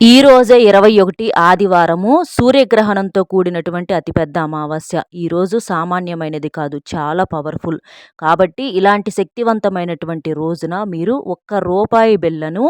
ఈ రోజే ఇరవై ఒకటి ఆదివారము సూర్యగ్రహణంతో కూడినటువంటి అతిపెద్ద అమావాస్య. ఈరోజు సామాన్యమైనది కాదు చాలా పవర్ఫుల్. కాబట్టి ఇలాంటి శక్తివంతమైనటువంటి రోజున మీరు ఒక్క రూపాయి బిళ్ళను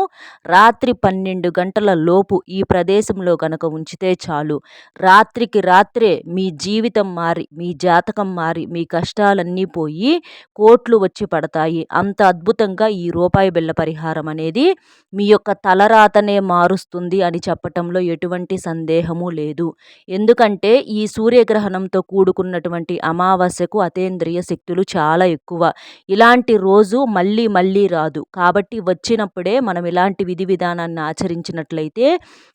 రాత్రి పన్నెండు గంటల లోపు ఈ ప్రదేశంలో కనుక ఉంచితే చాలు. రాత్రికి రాత్రే మీ జీవితం మారి మీ జాతకం మారి మీ కష్టాలన్నీ పోయి కోట్లు వచ్చి పడతాయి. అంత అద్భుతంగా ఈ రూపాయి బిళ్ళ పరిహారం అనేది మీ యొక్క తలరాతనే మారుస్తుంది. అని చెప్పటంలో ఎటువంటి సందేహము లేదు. ఎందుకంటే ఈ సూర్యగ్రహణంతో కూడుకున్నటువంటి అమావాస్యకు అతేంద్రియ శక్తులు చాలా ఎక్కువ. ఇలాంటి రోజు మళ్ళీ మళ్ళీ రాదు. కాబట్టి వచ్చినప్పుడే మనం ఇలాంటి విధి విధానాన్ని ఆచరించినట్లయితే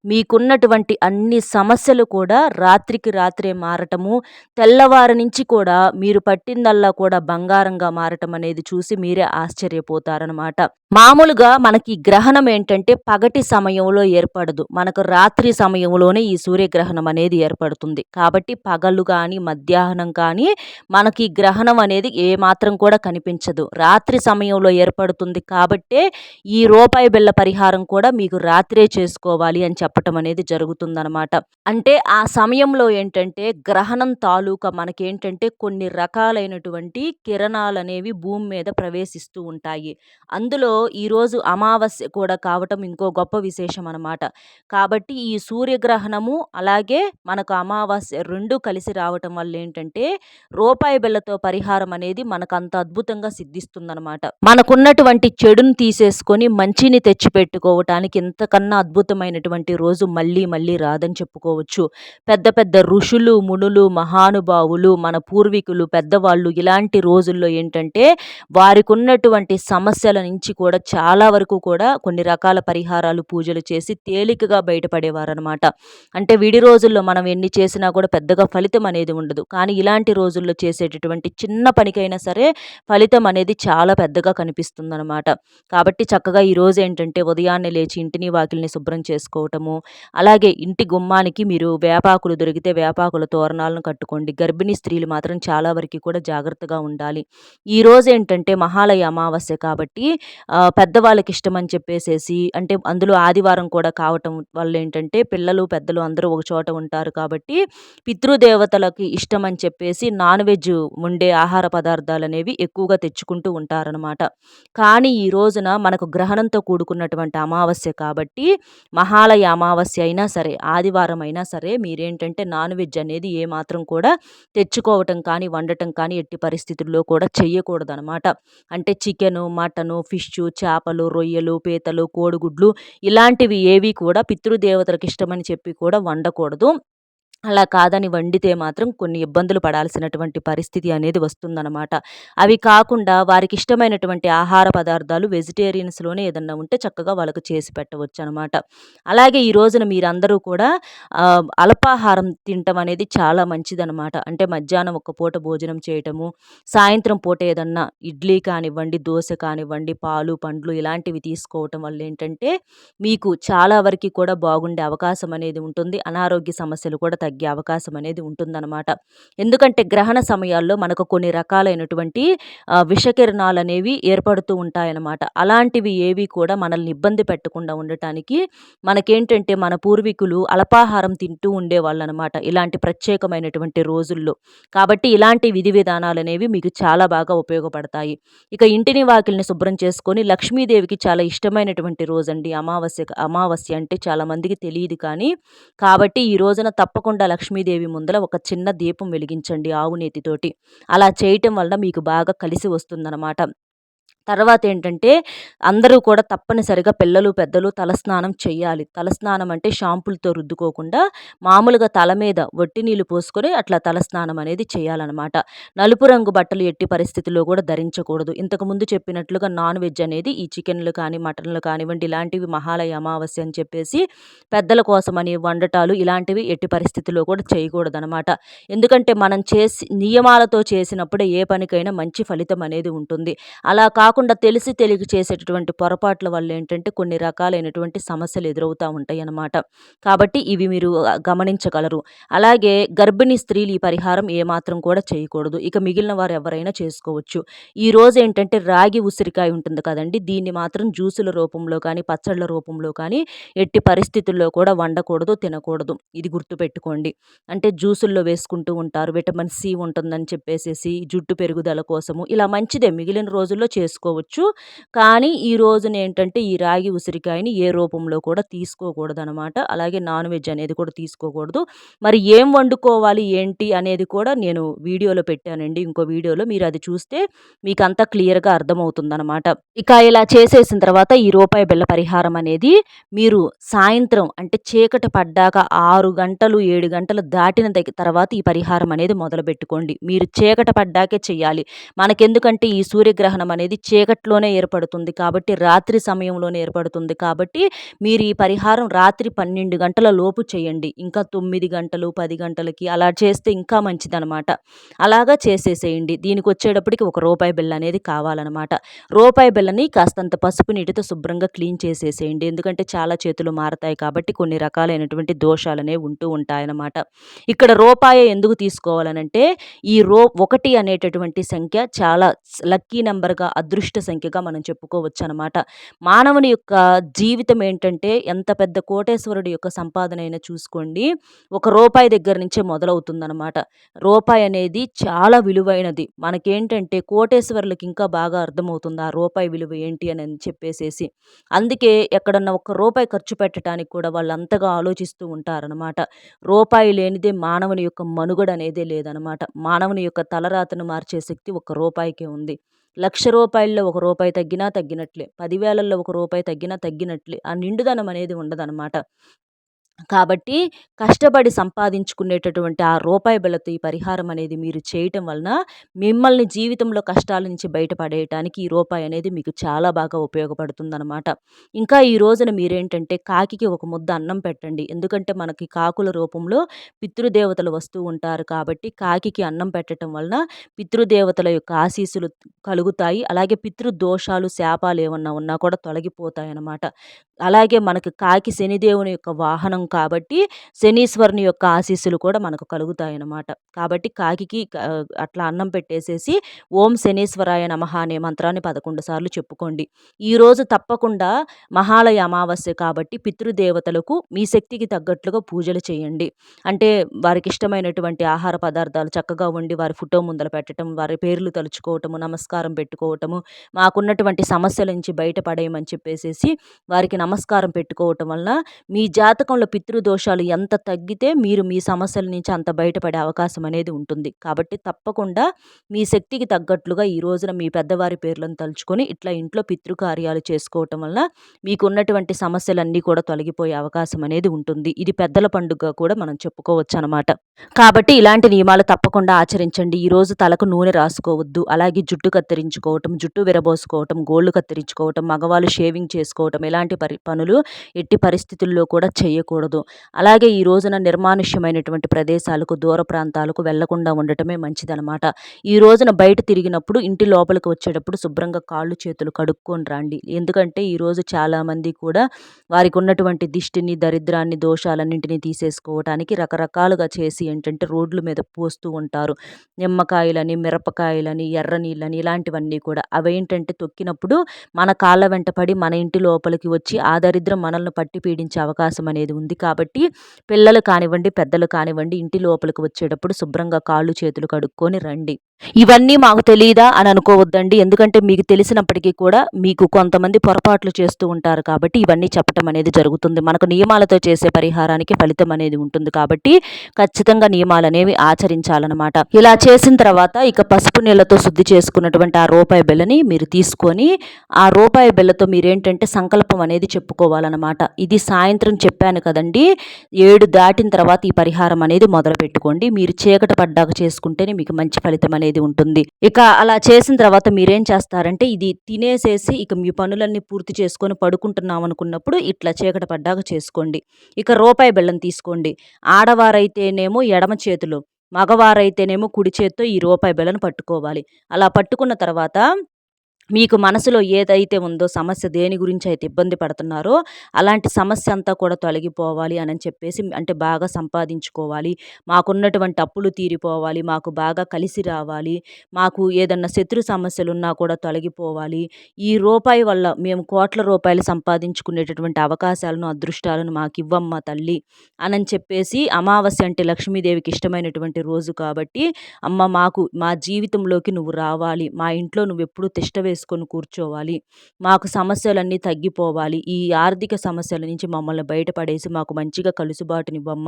మీకున్నటువంటి అన్ని సమస్యలు కూడా రాత్రికి రాత్రే మారటము తెల్లవారి నుంచి కూడా మీరు పట్టిందల్లా కూడా బంగారంగా మారటం అనేది చూసి మీరే ఆశ్చర్యపోతారనమాట మామూలుగా మనకి గ్రహణం ఏంటంటే పగటి సమయంలో ఏర్పడదు. మనకు రాత్రి సమయంలోనే ఈ సూర్యగ్రహణం అనేది ఏర్పడుతుంది. కాబట్టి పగలు కానీ మధ్యాహ్నం కానీ మనకి గ్రహణం అనేది ఏమాత్రం కూడా కనిపించదు. రాత్రి సమయంలో ఏర్పడుతుంది కాబట్టే ఈ రూపాయి బిళ్ళ పరిహారం కూడా మీకు రాత్రే చేసుకోవాలి అని చెప్పటం అనేది జరుగుతుందనమాట అంటే ఆ సమయంలో ఏంటంటే గ్రహణం తాలూకా మనకేంటంటే కొన్ని రకాలైనటువంటి కిరణాలు అనేవి భూమి మీద ప్రవేశిస్తూ ఉంటాయి. అందులో ఈరోజు అమావాస్య కూడా కావటం ఇంకో గొప్ప విశేషం అనమాట కాబట్టి ఈ సూర్యగ్రహణము అలాగే మనకు అమావాస్య రెండు కలిసి రావటం వల్ల ఏంటంటే రూపాయి బిళ్ళతో పరిహారం అనేది మనకు అంత అద్భుతంగా సిద్ధిస్తుందనమాట మనకున్నటువంటి చెడును తీసేసుకొని మంచిని తెచ్చిపెట్టుకోవటానికి ఇంతకన్నా అద్భుతమైనటువంటి రోజు మళ్ళీ మళ్ళీ రాదని చెప్పుకోవచ్చు. పెద్ద పెద్ద ఋషులు మునులు మహానుభావులు మన పూర్వీకులు పెద్దవాళ్ళు ఇలాంటి రోజుల్లో ఏంటంటే వారికి ఉన్నటువంటి సమస్యల నుంచి కూడా చాలా వరకు కూడా కొన్ని రకాల పరిహారాలు పూజలు చేసి తేలికగా బయటపడేవారనమాట అంటే విడి రోజుల్లో మనం ఎన్ని చేసినా కూడా పెద్దగా ఫలితం అనేది ఉండదు. కానీ ఇలాంటి రోజుల్లో చేసేటటువంటి చిన్న పనికైనా సరే ఫలితం అనేది చాలా పెద్దగా కనిపిస్తుందనమాట కాబట్టి చక్కగా ఈరోజు ఏంటంటే ఉదయాన్నే లేచి ఇంటిని వాకిల్ని శుభ్రం చేసుకోవటము అలాగే ఇంటి గుమ్మానికి మీరు వేపాకులు దొరికితే వేపాకుల తోరణాలను కట్టుకోండి. గర్భిణీ స్త్రీలు మాత్రం చాలా వరకు కూడా జాగ్రత్తగా ఉండాలి. ఈరోజు ఏంటంటే మహాలయ అమావాస్య కాబట్టి పెద్దవాళ్ళకి ఇష్టం అని చెప్పేసేసి అంటే అందులో ఆదివారం కూడా కావటం వల్ల ఏంటంటే పిల్లలు పెద్దలు అందరూ ఒక చోట ఉంటారు కాబట్టి పితృదేవతలకి ఇష్టం అని చెప్పేసి నాన్ వెజ్ ఉండే ఆహార పదార్థాలు అనేవి ఎక్కువగా తెచ్చుకుంటూ ఉంటారనమాట కానీ ఈ రోజున మనకు గ్రహణంతో కూడుకున్నటువంటి అమావాస్య కాబట్టి మహాలయ అమావాస్య అయినా సరే ఆదివారం అయినా సరే మీరేంటంటే నాన్ వెజ్ అనేది ఏమాత్రం కూడా తెచ్చుకోవటం కానీ వండటం కానీ ఎట్టి పరిస్థితుల్లో కూడా చెయ్యకూడదనమాట అంటే చికెను మటను ఫిష్ చేపలు రొయ్యలు పీతలు కోడిగుడ్లు ఇలాంటివి ఏవి కూడా పితృదేవతలకు ఇష్టమని చెప్పి కూడా వండకూడదు. అలా కాదని వండితే మాత్రం కొన్ని ఇబ్బందులు పడాల్సినటువంటి పరిస్థితి అనేది వస్తుందన్నమాట. అవి కాకుండా వారికి ఇష్టమైనటువంటి ఆహార పదార్థాలు వెజిటేరియన్స్లోనే ఏదన్నా ఉంటే చక్కగా వాళ్ళకు చేసి పెట్టవచ్చు అనమాట అలాగే ఈ రోజున మీరందరూ కూడా అల్పాహారం తినటం అనేది చాలా మంచిదనమాట అంటే మధ్యాహ్నం ఒక పూట భోజనం చేయటము సాయంత్రం పూట ఏదన్నా ఇడ్లీ కానివ్వండి దోశ కానివ్వండి పాలు పండ్లు ఇలాంటివి తీసుకోవటం వల్ల ఏంటంటే మీకు చాలా వరకు కూడా బాగుండే అవకాశం అనేది ఉంటుంది. అనారోగ్య సమస్యలు కూడా తగ్గి అవకాశం అనేది ఉంటుందన్నమాట. ఎందుకంటే గ్రహణ సమయాల్లో మనకు కొన్ని రకాలైనటువంటి విషకిరణాలు అనేవి ఏర్పడుతూ ఉంటాయన్నమాట. అలాంటివి ఏవి కూడా మనల్ని ఇబ్బంది పెట్టకుండా ఉండటానికి మనకేంటంటే మన పూర్వీకులు అల్పాహారం తింటూ ఉండేవాళ్ళు అనమాట ఇలాంటి ప్రత్యేకమైనటువంటి రోజుల్లో. కాబట్టి ఇలాంటి విధి విధానాలు అనేవి మీకు చాలా బాగా ఉపయోగపడతాయి. ఇక ఇంటిని వాకిల్ని శుభ్రం చేసుకొని లక్ష్మీదేవికి చాలా ఇష్టమైనటువంటి రోజు అండి అమావాస్య అమావాస్య అంటే చాలామందికి తెలియదు కానీ కాబట్టి ఈ రోజున తప్పకుండా తప్పకుండా లక్ష్మీదేవి ముందర ఒక చిన్న దీపం వెలిగించండి ఆవునేతితోటి. అలా చేయటం వల్ల మీకు బాగా కలిసి వస్తుందన్నమాట. తర్వాత ఏంటంటే అందరూ కూడా తప్పనిసరిగా పిల్లలు పెద్దలు తలస్నానం చేయాలి. తలస్నానం అంటే షాంపులతో రుద్దుకోకుండా మామూలుగా తల మీద వట్టి నీళ్ళు పోసుకొని అట్లా తలస్నానం అనేది చేయాలన్నమాట. నలుపు రంగు బట్టలు ఎట్టి పరిస్థితుల్లో కూడా ధరించకూడదు. ఇంతకుముందు చెప్పినట్లుగా నాన్ వెజ్ అనేది ఈ చికెన్లు కానీ మటన్లు కానివ్వండి ఇలాంటివి మహాలయ అమావాస్య అని చెప్పేసి పెద్దల కోసమని వండటాలు ఇలాంటివి ఎట్టి పరిస్థితుల్లో కూడా చేయకూడదు అనమాట ఎందుకంటే మనం చేసి నియమాలతో చేసినప్పుడే ఏ పనికైనా మంచి ఫలితం అనేది ఉంటుంది. అలా కాకుండా కాకుండా తెలిసి తెలియక చేసేటటువంటి పొరపాట్ల వల్ల ఏంటంటే కొన్ని రకాలైనటువంటి సమస్యలు ఎదురవుతూ ఉంటాయి అన్నమాట కాబట్టి ఇవి మీరు గమనించగలరు. అలాగే గర్భిణీ స్త్రీలు ఈ పరిహారం ఏమాత్రం కూడా చేయకూడదు. ఇక మిగిలిన వారు ఎవరైనా చేసుకోవచ్చు. ఈ రోజు ఏంటంటే రాగి ఉసిరికాయ ఉంటుంది కదండి. దీన్ని మాత్రం జ్యూసుల రూపంలో కానీ పచ్చళ్ళ రూపంలో కానీ ఎట్టి పరిస్థితుల్లో కూడా వండకూడదు తినకూడదు. ఇది గుర్తుపెట్టుకోండి. అంటే జ్యూసుల్లో వేసుకుంటూ ఉంటారు. విటమిన్ సి ఉంటుందని చెప్పేసేసి జుట్టు పెరుగుదల కోసము. ఇలా మంచిదే. మిగిలిన రోజుల్లో తీసుకోవచ్చు. కానీ ఈ రోజున ఏంటంటే ఈ రాగి ఉసిరికాయని ఏ రూపంలో కూడా తీసుకోకూడదు అనమాట అలాగే నాన్ వెజ్ అనేది కూడా తీసుకోకూడదు. మరి ఏం వండుకోవాలి ఏంటి అనేది కూడా నేను వీడియోలో పెట్టానండి. ఇంకో వీడియోలో మీరు అది చూస్తే మీకు అంతా క్లియర్గా అర్థమవుతుందనమాట. ఇక ఇలా చేసేసిన తర్వాత ఈ రూపాయి బిళ్ళ పరిహారం అనేది మీరు సాయంత్రం అంటే చీకటి పడ్డాక ఆరు గంటలు ఏడు గంటలు దాటిన తర్వాత ఈ పరిహారం అనేది మొదలు పెట్టుకోండి మీరు చీకట పడ్డాకే చేయాలి మనకెందుకంటే ఈ సూర్యగ్రహణం అనేది చీకట్లోనే ఏర్పడుతుంది కాబట్టి రాత్రి సమయంలోనే ఏర్పడుతుంది కాబట్టి మీరు ఈ పరిహారం రాత్రి పన్నెండు గంటల లోపు చేయండి. ఇంకా తొమ్మిది గంటలు పది గంటలకి అలా చేస్తే ఇంకా మంచిదనమాట అలాగా చేసేసేయండి. దీనికి వచ్చేటప్పటికి ఒక రూపాయి బిల్ల అనేది కావాలన్నమాట. రూపాయి బిల్లని కాస్తంత పసుపు నీటితో శుభ్రంగా క్లీన్ చేసేసేయండి. ఎందుకంటే చాలా చేతులు మారతాయి కాబట్టి కొన్ని రకాలైనటువంటి దోషాలనే ఉంటూ ఉంటాయన్నమాట. ఇక్కడ రూపాయి ఎందుకు తీసుకోవాలనంటే ఈ రో ఒకటి అనేటటువంటి సంఖ్య చాలా లక్కీ నెంబర్గా అదృష్ట సంఖ్యగా మనం చెప్పుకోవచ్చు అనమాట మానవుని యొక్క జీవితం ఏంటంటే ఎంత పెద్ద కోటేశ్వరుడి యొక్క సంపాదన అయినా చూసుకోండి ఒక రూపాయి దగ్గర నుంచే మొదలవుతుందనమాట. రూపాయి అనేది చాలా విలువైనది. మనకేంటంటే కోటేశ్వరులకి ఇంకా బాగా అర్థమవుతుంది ఆ రూపాయి విలువ ఏంటి అని చెప్పేసేసి. అందుకే ఎక్కడన్నా ఒక రూపాయి ఖర్చు పెట్టడానికి కూడా వాళ్ళు అంతగా ఆలోచిస్తూ ఉంటారనమాట. రూపాయి లేనిదే మానవుని యొక్క మనుగడ అనేదే లేదనమాట. మానవుని యొక్క తలరాతను మార్చే శక్తి ఒక రూపాయికే ఉంది. లక్ష రూపాయల్లో ఒక రూపాయి తగ్గినా తగ్గినట్లే పదివేలల్లో ఒక రూపాయి తగ్గినా తగ్గినట్లే ఆ నిండుదనం అనేది ఉండదనమాట కాబట్టి కష్టపడి సంపాదించుకునేటటువంటి ఆ రూపాయి బిళ్ళతో ఈ పరిహారం అనేది మీరు చేయటం వలన మిమ్మల్ని జీవితంలో కష్టాల నుంచి బయటపడేయటానికి ఈ రూపాయి అనేది మీకు చాలా బాగా ఉపయోగపడుతుందనమాట ఇంకా ఈ రోజున మీరేంటంటే కాకికి ఒక ముద్ద అన్నం పెట్టండి. ఎందుకంటే మనకి కాకుల రూపంలో పితృదేవతలు వస్తూ ఉంటారు కాబట్టి కాకికి అన్నం పెట్టడం వలన పితృదేవతల యొక్క ఆశీస్సులు కలుగుతాయి. అలాగే పితృదోషాలు శాపాలు ఏమన్నా ఉన్నా కూడా తొలగిపోతాయి అన్నమాట అలాగే మనకు కాకి శనిదేవుని యొక్క వాహనం కాబట్టి శనీశ్వరుని యొక్క ఆశీస్సులు కూడా మనకు కలుగుతాయన్నమాట. కాబట్టి కాకికి అట్లా అన్నం పెట్టేసేసి ఓం శనీశ్వరాయ నమః అనే మంత్రాన్ని పదకొండు సార్లు చెప్పుకోండి. ఈరోజు తప్పకుండా మహాలయ అమావాస్య కాబట్టి పితృదేవతలకు మీ శక్తికి తగ్గట్లుగా పూజలు చేయండి. అంటే వారికి ఇష్టమైనటువంటి ఆహార పదార్థాలు చక్కగా వండి వారి ఫోటో ముందర పెట్టడం వారి పేర్లు తలుచుకోవటము నమస్కారం పెట్టుకోవటము మాకున్నటువంటి సమస్యల నుంచి బయటపడేయమని చెప్పేసేసి వారికి నమస్కారం పెట్టుకోవటం వలన మీ జాతకంలో పితృదోషాలు ఎంత తగ్గితే మీరు మీ సమస్యల నుంచి అంత బయటపడే అవకాశం అనేది ఉంటుంది. కాబట్టి తప్పకుండా మీ శక్తికి తగ్గట్లుగా ఈ రోజున మీ పెద్దవారి పేర్లను తలుచుకొని ఇట్లా ఇంట్లో పితృకార్యాలు చేసుకోవటం వలన మీకు ఉన్నటువంటి సమస్యలన్నీ కూడా తొలగిపోయే అవకాశం అనేది ఉంటుంది. ఇది పెద్దల పండుగ కూడా మనం చెప్పుకోవచ్చు అనమాట కాబట్టి ఇలాంటి నియమాలు తప్పకుండా ఆచరించండి. ఈరోజు తలకు నూనె రాసుకోవద్దు. అలాగే జుట్టు కత్తిరించుకోవటం జుట్టు విరబోసుకోవటం గోళ్ళు కత్తిరించుకోవటం మగవాళ్ళు షేవింగ్ చేసుకోవటం ఇలాంటి పరి పనులు ఎట్టి పరిస్థితుల్లో కూడా చేయకూడదు. అలాగే ఈ రోజున నిర్మానుష్యమైనటువంటి ప్రదేశాలకు దూర ప్రాంతాలకు వెళ్ళకుండా ఉండటమే మంచిదనమాట ఈ రోజున బయట తిరిగినప్పుడు ఇంటి లోపలికి వచ్చేటప్పుడు శుభ్రంగా కాళ్ళు చేతులు కడుక్కొని రండి. ఎందుకంటే ఈరోజు చాలామంది కూడా వారికి ఉన్నటువంటి దిష్టిని దరిద్రాన్ని దోషాలన్నింటినీ తీసేసుకోవడానికి రకరకాలుగా చేసి ఏంటంటే రోడ్ల మీద పోస్తూ ఉంటారు. నిమ్మకాయలని మిరపకాయలని ఎర్ర నీళ్ళని ఇలాంటివన్నీ కూడా. అవేంటంటే తొక్కినప్పుడు మన కాళ్ళ వెంట పడి మన ఇంటి లోపలికి వచ్చి ఆ దరిద్రం మనల్ని పట్టి పీడించే అవకాశం అనేది ఉంది. కాబట్టి పిల్లలు కానివ్వండి పెద్దలు కానివ్వండి ఇంటి లోపలికి వచ్చేటప్పుడు శుభ్రంగా కాళ్ళు చేతులు కడుక్కొని రండి. ఇవన్నీ మాకు తెలియదా అని అనుకోవద్దండి. ఎందుకంటే మీకు తెలిసినప్పటికీ కూడా మీకు కొంతమంది పొరపాట్లు చేస్తూ ఉంటారు కాబట్టి ఇవన్నీ చెప్పటం అనేది జరుగుతుంది. మనకు నియమాలతో చేసే పరిహారానికి ఫలితం అనేది ఉంటుంది. కాబట్టి ఖచ్చితంగా నియమాలు అనేవి ఆచరించాలన్నమాట. ఇలా చేసిన తర్వాత ఇక పసుపు నీళ్ళతో శుద్ధి చేసుకున్నటువంటి ఆ రూపాయి బిల్లని మీరు తీసుకొని ఆ రూపాయి బిల్లతో మీరేంటంటే సంకల్పం అనేది చెప్పుకోవాలన్నమాట. ఇది సాయంత్రం చెప్పాను కదండి. ఏడు దాటిన తర్వాత ఈ పరిహారం అనేది మొదలు పెట్టుకోండి మీరు చీకట పడ్డాక చేసుకుంటేనే మీకు మంచి ఫలితం అనేది ఉంటుంది. ఇక అలా చేసిన తర్వాత మీరేం చేస్తారంటే ఇది తినేసేసి ఇక మీ పనులన్నీ పూర్తి చేసుకొని పడుకుంటున్నాం అనుకున్నప్పుడు ఇట్లా చీకట పడ్డాక చేసుకోండి. ఇక రూపాయి బెల్లం తీసుకోండి. ఆడవారైతేనేమో ఎడమ చేతులు మగవారైతేనేమో కుడి చేత్తో ఈ రూపాయి బెల్లను పట్టుకోవాలి. అలా పట్టుకున్న తర్వాత మీకు మనసులో ఏదైతే ఉందో సమస్య దేని గురించి అయితే ఇబ్బంది పడుతున్నారో అలాంటి సమస్య అంతా కూడా తొలగిపోవాలి అని చెప్పేసి అంటే బాగా సంపాదించుకోవాలి. మాకున్నటువంటి అప్పులు తీరిపోవాలి. మాకు బాగా కలిసి రావాలి. మాకు ఏదన్నా శత్రు సమస్యలు ఉన్నా కూడా తొలగిపోవాలి. ఈ రూపాయి వల్ల మేము కోట్ల రూపాయలు సంపాదించుకునేటటువంటి అవకాశాలను అదృష్టాలను మాకు ఇవ్వమ్మ తల్లి అని చెప్పేసి అమావాస్య అంటే లక్ష్మీదేవికి ఇష్టమైనటువంటి రోజు కాబట్టి అమ్మ మాకు మా జీవితంలోకి నువ్వు రావాలి. మా ఇంట్లో నువ్వు ఎప్పుడు తిష్టవే వేసుకొని కూర్చోవాలి. మాకు సమస్యలన్నీ తగ్గిపోవాలి. ఈ ఆర్థిక సమస్యల నుంచి మమ్మల్ని బయటపడేసి మాకు మంచిగా కలుసుబాటునివ్వమ్మ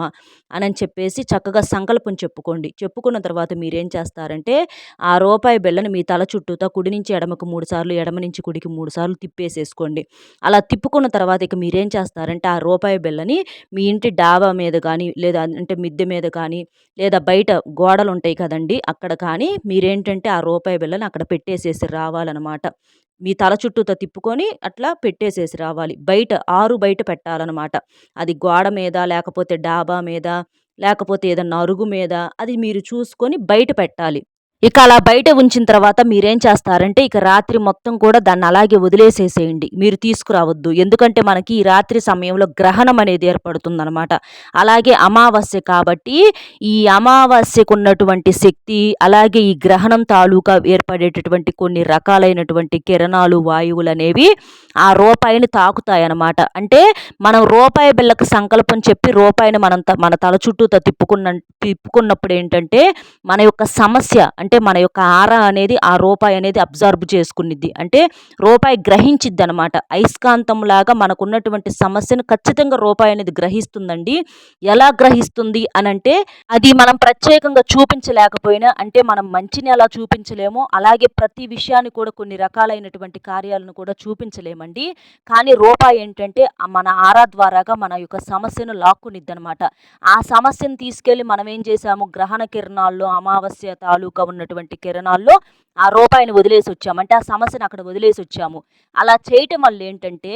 అని చెప్పేసి చక్కగా సంకల్పం చెప్పుకోండి. చెప్పుకున్న తర్వాత మీరేం చేస్తారంటే ఆ రూపాయి బిళ్ళను మీ తల చుట్టూతో కుడి నుంచి ఎడమకు మూడు సార్లు ఎడమ నుంచి కుడికి మూడు సార్లు తిప్పేసేసుకోండి. అలా తిప్పుకున్న తర్వాత ఇక మీరేం చేస్తారంటే ఆ రూపాయి బిళ్ళని మీ ఇంటి డాబా మీద కానీ లేదా అంటే మిద్దె మీద కానీ లేదా బయట గోడలు ఉంటాయి కదండి అక్కడ కానీ మీరేంటంటే ఆ రూపాయి బిళ్ళని అక్కడ పెట్టేసేసి రావాలన్నమాట. మీ తల చుట్టూతో తిప్పుకొని అట్లా పెట్టేసేసి రావాలి. బయట ఆరు బయట పెట్టాలన్నమాట. అది గోడ మీద లేకపోతే డాబా మీద లేకపోతే ఏదన్నా అరుగు మీద అది మీరు చూసుకొని బయట పెట్టాలి. ఇక అలా బయట ఉంచిన తర్వాత మీరేం చేస్తారంటే ఇక రాత్రి మొత్తం కూడా దాన్ని అలాగే వదిలేసేసేయండి. మీరు తీసుకురావద్దు. ఎందుకంటే మనకి ఈ రాత్రి సమయంలో గ్రహణం అనేది ఏర్పడుతుందనమాట అలాగే అమావాస్య కాబట్టి ఈ అమావాస్యకు ఉన్నటువంటి శక్తి అలాగే ఈ గ్రహణం తాలూకా ఏర్పడేటటువంటి కొన్ని రకాలైనటువంటి కిరణాలు వాయువులు అనేవి ఆ రూపాయిని తాకుతాయన్నమాట. అంటే మనం రూపాయి బిళ్ళకు సంకల్పం చెప్పి రూపాయిని మనం మన తల చుట్టూ తిప్పుకున్న తిప్పుకున్నప్పుడు ఏంటంటే మన యొక్క సమస్య అంటే మన యొక్క ఆర అనేది ఆ రూపాయి అనేది అబ్జర్వ్ చేసుకునిద్ది. అంటే రూపాయి గ్రహించిద్ది అనమాట అయస్కాంతంలాగా మనకున్నటువంటి సమస్యను ఖచ్చితంగా రూపాయి అనేది గ్రహిస్తుందండి. ఎలా గ్రహిస్తుంది అని అంటే అది మనం ప్రత్యేకంగా చూపించలేకపోయినా అంటే మనం మంచిని ఎలా చూపించలేమో. అలాగే ప్రతి విషయాన్ని కూడా కొన్ని రకాలైనటువంటి కార్యాలను కూడా చూపించలేమండి. కానీ రూపాయి ఏంటంటే మన ఆరా ద్వారాగా మన యొక్క సమస్యను లాక్కునిద్ది అనమాట ఆ సమస్యను తీసుకెళ్ళి మనం ఏం చేసాము గ్రహణ కిరణాల్లో అమావాస్య తాలూకా ఉన్న ఉన్నటువంటి కిరణాల్లో ఆ రూపాయిని వదిలేసి వచ్చాము అంటే ఆ సమస్యను అక్కడ వదిలేసి వచ్చాము. అలా చేయటం వల్ల ఏంటంటే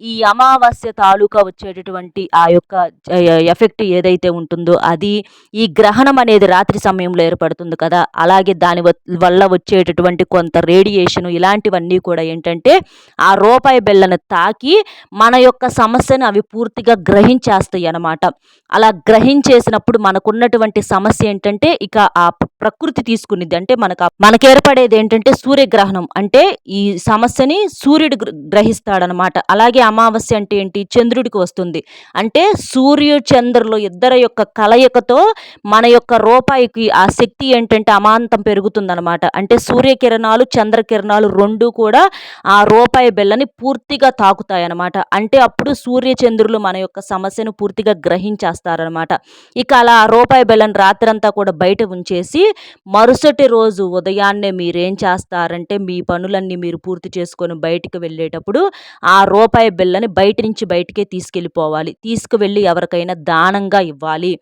ఈ అమావాస్య తాలూకా వచ్చేటటువంటి ఆ యొక్క ఎఫెక్ట్ ఏదైతే ఉంటుందో అది ఈ గ్రహణం అనేది రాత్రి సమయంలో ఏర్పడుతుంది కదా. అలాగే దాని వల్ల వచ్చేటటువంటి కొంత రేడియేషను ఇలాంటివన్నీ కూడా ఏంటంటే ఆ రూపాయి బెల్లను తాకి మన యొక్క సమస్యను అవి పూర్తిగా గ్రహించేస్తాయి అన్నమాట. అలా గ్రహించేసినప్పుడు మనకున్నటువంటి సమస్య ఏంటంటే ఇక ఆ ప్రకృతి తీసుకునిద్ది. అంటే మనకు మనకు ఏర్పడేది ఏంటంటే సూర్యగ్రహణం. అంటే ఈ సమస్యని సూర్యుడు గ్రహిస్తాడనమాట. అలాగే అమావాస్య అంటే ఏంటి? చంద్రుడికి వస్తుంది. అంటే సూర్యు చంద్రులు ఇద్దరు యొక్క కలయికతో మన యొక్క రూపాయికి ఆ శక్తి ఏంటంటే అమాంతం పెరుగుతుందనమాట. అంటే సూర్యకిరణాలు చంద్రకిరణాలు రెండు కూడా ఆ రూపాయి బెల్లని పూర్తిగా తాకుతాయి అనమాట అంటే అప్పుడు సూర్య చంద్రులు మన యొక్క సమస్యను పూర్తిగా గ్రహించేస్తారనమాట. ఇక అలా ఆ రూపాయి బెల్లని రాత్రంతా కూడా బయట ఉంచేసి మరుసటి రోజు ఉదయాన్నే మీరేం చేస్తారంటే మీ పనులన్నీ మీరు పూర్తి చేసుకొని బయటికి వెళ్ళేటప్పుడు ఆ రూపాయి బిల్లని బయట నుంచి బయటికే తీసుకెళ్ళిపోవాలి. తీసుకువెళ్ళి ఎవరికైనా దానంగా ఇవ్వాలి.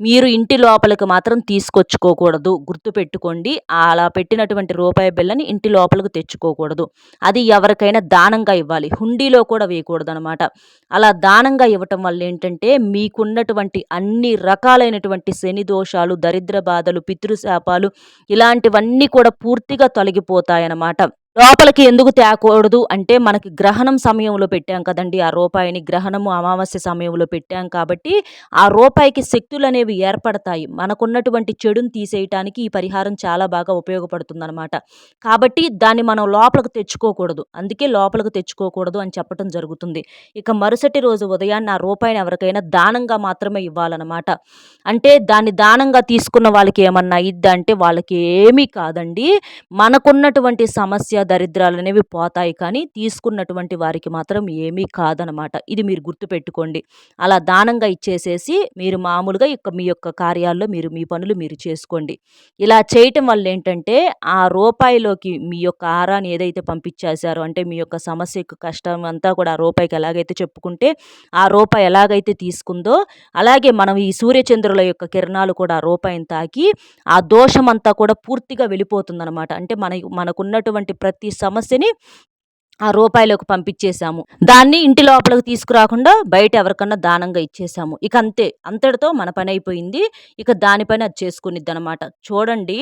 మీరు ఇంటి లోపలికి మాత్రం తీసుకొచ్చుకోకూడదు. గుర్తుపెట్టుకోండి అలా పెట్టినటువంటి రూపాయి బిల్లని ఇంటి లోపలికి తెచ్చుకోకూడదు. అది ఎవరికైనా దానంగా ఇవ్వాలి. హుండీలో కూడా వేయకూడదు అనమాట అలా దానంగా ఇవ్వటం వల్ల ఏంటంటే మీకున్నటువంటి అన్ని రకాలైనటువంటి శని దోషాలు దరిద్ర బాధలు పితృశాపాలు ఇలాంటివన్నీ కూడా పూర్తిగా తొలగిపోతాయన్నమాట. లోపలికి ఎందుకు తేకూడదు అంటే మనకి గ్రహణం సమయంలో పెట్టాం కదండి. ఆ రూపాయిని గ్రహణము అమావాస్య సమయంలో పెట్టాం కాబట్టి ఆ రూపాయికి శక్తులు అనేవి ఏర్పడతాయి. మనకున్నటువంటి చెడును తీసేయటానికి ఈ పరిహారం చాలా బాగా ఉపయోగపడుతుందన్నమాట. కాబట్టి దాన్ని మనం లోపలికి తెచ్చుకోకూడదు. అందుకే లోపలికి తెచ్చుకోకూడదు అని చెప్పడం జరుగుతుంది. ఇక మరుసటి రోజు ఉదయాన్నే ఆ రూపాయిని ఎవరికైనా దానంగా మాత్రమే ఇవ్వాలన్నమాట. అంటే దాన్ని దానంగా తీసుకున్న వాళ్ళకి ఏమన్నా ఇద్దా అంటే వాళ్ళకి ఏమీ కాదండి. మనకున్నటువంటి సమస్య దరిద్రాలు అనేవి పోతాయి కానీ తీసుకున్నటువంటి వారికి మాత్రం ఏమీ కాదనమాట. ఇది మీరు గుర్తుపెట్టుకోండి. అలా దానంగా ఇచ్చేసేసి మీరు మామూలుగా ఇక మీ యొక్క కార్యాల్లో మీరు మీ పనులు మీరు చేసుకోండి. ఇలా చేయటం వల్ల ఏంటంటే ఆ రూపాయిలోకి మీ యొక్క ఆరాన్ని ఏదైతే పంపించేశారో అంటే మీ యొక్క సమస్యకు కష్టం అంతా కూడా ఆ రూపాయికి ఎలాగైతే చెప్పుకుంటే ఆ రూపాయి ఎలాగైతే తీసుకుందో అలాగే మనం ఈ సూర్యచంద్రుల యొక్క కిరణాలు కూడా ఆ రూపాయిని తాకి ఆ దోషమంతా కూడా పూర్తిగా వెళ్ళిపోతుందన్నమాట అంటే మన మనకున్నటువంటి ప్రతి సమస్యని ఆ రూపాయిలోకి పంపించేశాము. దాన్ని ఇంటి లోపలికి తీసుకురాకుండా బయట ఎవరికన్నా దానంగా ఇచ్చేసాము ఇక అంతే అంతటితో మన పని అయిపోయింది. ఇక దానిపైన అది చేసుకునిద్ది అనమాట చూడండి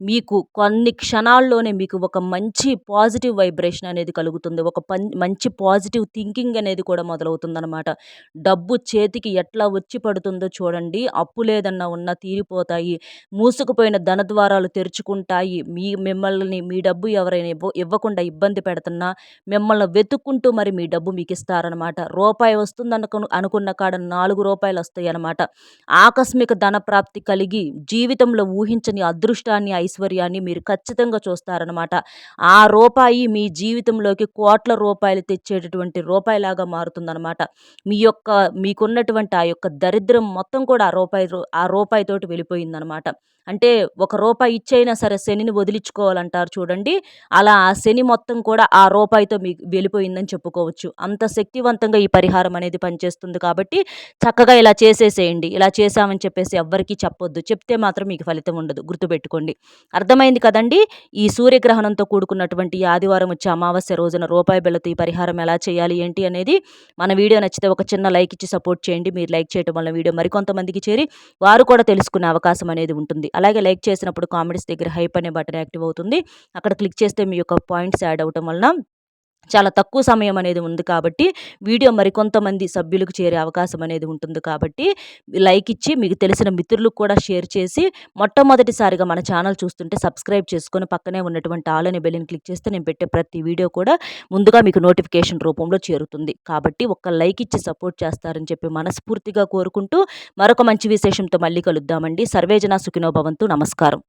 మీకు కొన్ని క్షణాల్లోనే మీకు ఒక మంచి పాజిటివ్ వైబ్రేషన్ అనేది కలుగుతుంది. ఒక పం మంచి పాజిటివ్ థింకింగ్ అనేది కూడా మొదలవుతుందనమాట డబ్బు చేతికి ఎట్లా వచ్చి పడుతుందో చూడండి. అప్పు లేదన్నా ఉన్నా తీరిపోతాయి. మూసుకుపోయిన ధన ద్వారాలు తెరుచుకుంటాయి. మీ మిమ్మల్ని మీ డబ్బు ఎవరైనా ఇవ్వ ఇవ్వకుండా ఇబ్బంది పెడుతున్నా మిమ్మల్ని వెతుక్కుంటూ మరి మీ డబ్బు మీకు ఇస్తారనమాట రూపాయి వస్తుందనుకు అనుకున్న కాడ నాలుగు రూపాయలు వస్తాయి అనమాట ఆకస్మిక ధన ప్రాప్తి కలిగి జీవితంలో ఊహించని అదృష్టాన్ని ఐశ్వర్యాన్ని మీరు ఖచ్చితంగా చూస్తారనమాట ఆ రూపాయి మీ జీవితంలోకి కోట్ల రూపాయలు తెచ్చేటటువంటి రూపాయిలాగా మారుతుందనమాట మీ యొక్క మీకున్నటువంటి ఆ యొక్క దరిద్రం మొత్తం కూడా ఆ రూపాయి ఆ రూపాయితోటి వెళ్ళిపోయిందనమాట అంటే ఒక రూపాయి ఇచ్చైనా సరే శనిని వదిలించుకోవాలంటారు చూడండి. అలా ఆ శని మొత్తం కూడా ఆ రూపాయి రూపాయితో మీకు వెళ్ళిపోయిందని చెప్పుకోవచ్చు. అంత శక్తివంతంగా ఈ పరిహారం అనేది పనిచేస్తుంది కాబట్టి చక్కగా ఇలా చేసేసేయండి. ఇలా చేశామని చెప్పేసి ఎవ్వరికీ చెప్పొద్దు. చెప్తే మాత్రం మీకు ఫలితం ఉండదు. గుర్తుపెట్టుకోండి. అర్థమైంది కదండి? ఈ సూర్యగ్రహణంతో కూడుకున్నటువంటి ఆదివారం వచ్చే అమావాస్య రోజున రూపాయి బిళ్ళతో ఈ పరిహారం ఎలా చేయాలి ఏంటి అనేది మన వీడియో నచ్చితే ఒక చిన్న లైక్ ఇచ్చి సపోర్ట్ చేయండి. మీరు లైక్ చేయడం వల్ల వీడియో మరికొంతమందికి చేరి వారు కూడా తెలుసుకునే అవకాశం అనేది ఉంటుంది. అలాగే లైక్ చేసినప్పుడు కామెంట్స్ దగ్గర హైప్ అనే బటన్ యాక్టివ్ అవుతుంది. అక్కడ క్లిక్ చేస్తే మీ యొక్క పాయింట్స్ యాడ్ అవటం వలన చాలా తక్కువ సమయం అనేది ఉంది కాబట్టి వీడియో మరికొంతమంది సభ్యులకు చేరే అవకాశం అనేది ఉంటుంది కాబట్టి లైక్ ఇచ్చి మీకు తెలిసిన మిత్రులకు కూడా షేర్ చేసి మొట్టమొదటిసారిగా మన ఛానల్ చూస్తుంటే సబ్స్క్రైబ్ చేసుకొని పక్కనే ఉన్నటువంటి ఆల్ అనే బెల్లిని క్లిక్ చేస్తే నేను పెట్టే ప్రతి వీడియో కూడా ముందుగా మీకు నోటిఫికేషన్ రూపంలో చేరుతుంది. కాబట్టి ఒక్క లైక్ ఇచ్చి సపోర్ట్ చేస్తారని చెప్పి మనస్ఫూర్తిగా కోరుకుంటూ మరొక మంచి విశేషంతో మళ్ళీ కలుద్దామండి. సర్వేజన సుఖినోభవంతు నమస్కారం.